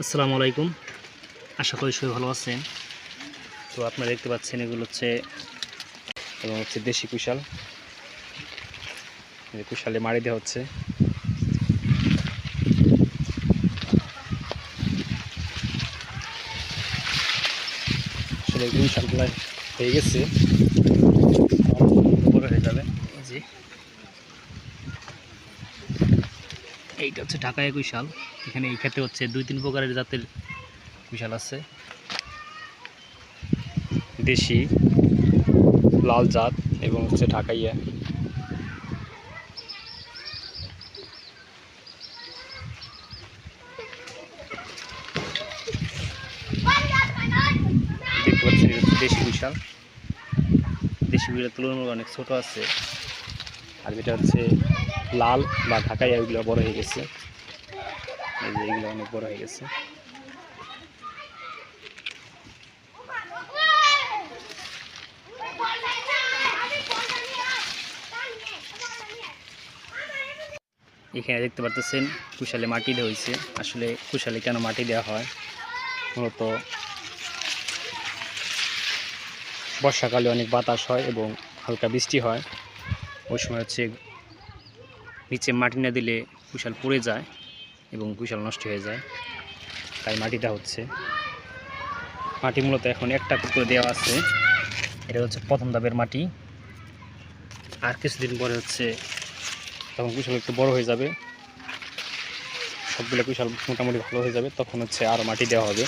আসসালামু আলাইকুম। আশা করি সবাই ভালো আছেন। তো আপনারা দেখতে পাচ্ছেন এগুলো হচ্ছে, এবং হচ্ছে দেশি কুশাল। কুশালে মারি দেওয়া হচ্ছে। আসলে কুশালগুলো হয়ে গেছে। হয়ে যাবে। এই যে এইটা হচ্ছে ঢাকায় কুশাল এখানে এই ক্ষেত্রে হচ্ছে দুই তিন প্রকারের জাতের বিশাল আছে। দেশি, লাল জাত এবং হচ্ছে ঢাকাইয়া। দেখতে দেশি বিশাল। দেশি কুশালের তুলনামূলক অনেক ছোট আছে। আর যেটা হচ্ছে লাল বা ঢাকাইয়া ওইগুলো বড় হয়ে গেছে। এই যে এগুলো অনেক বড় হয়ে গেছে। এখানে দেখতে পারতেছেন কুশালে মাটি দেওয়া হয়েছে। আসলে কুশালে কেন মাটি দেওয়া হয়? মূলত বর্ষাকালে অনেক বাতাস হয় এবং হালকা বৃষ্টি হয়। ওই সময় হচ্ছে নিচে মাটি না দিলে কুশাল পড়ে যায় এবং কুশাল নষ্ট হয়ে যায়। তাই মাটিটা হচ্ছে, মাটি মূলত এখন একটা করে দেওয়া আছে। এটা হচ্ছে প্রথম ধাপের মাটি। আর কিছুদিন পরে হচ্ছে তখন কুশাল একটু বড় হয়ে যাবে, সবগুলো কুশাল মোটামুটি ভালো হয়ে যাবে, তখন হচ্ছে আরও মাটি দেওয়া হবে।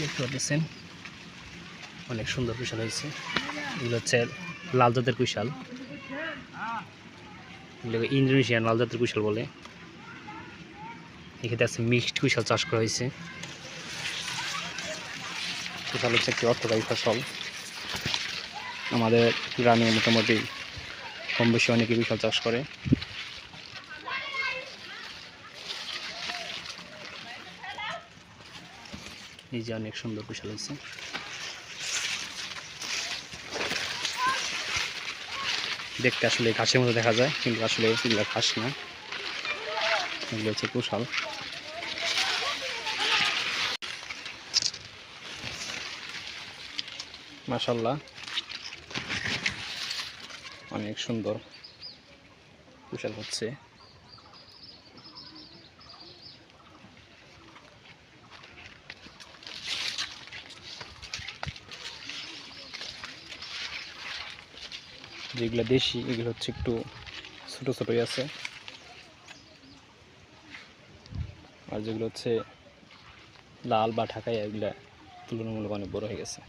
দেখতে পাচ্ছেন অনেক সুন্দর কুশাল হয়েছে। এগুলো হচ্ছে লাল জাতের কুশাল। এগুলো ইন্দোনেশিয়ান লাল জাতের কুশাল বলে। এখানে আছে মিক্সড কুশাল চাষ করা হয়েছে। কুশাল হচ্ছে একটি অর্থকারী ফসল। আমাদের গ্রামে মোটামুটি কম বেশি অনেকে কুশাল চাষ করে। এই যে অনেক সুন্দর কুশাল হয়েছে। দেখতে আসলে ঘাসের মতো দেখা যায়, কিন্তু আসলে এগুলো ঘাস না। এগুলো হচ্ছে কুশাল। মাসাল্লাহ অনেক সুন্দর কুশাল হচ্ছে। যেগুলো দেশি, এগুলো হচ্ছে একটু ছোটো ছোটোই আছে। আর যেগুলো হচ্ছে লাল বা ঢাকাই, এগুলো তুলনামূলক অনেক বড় হয়ে গেছে।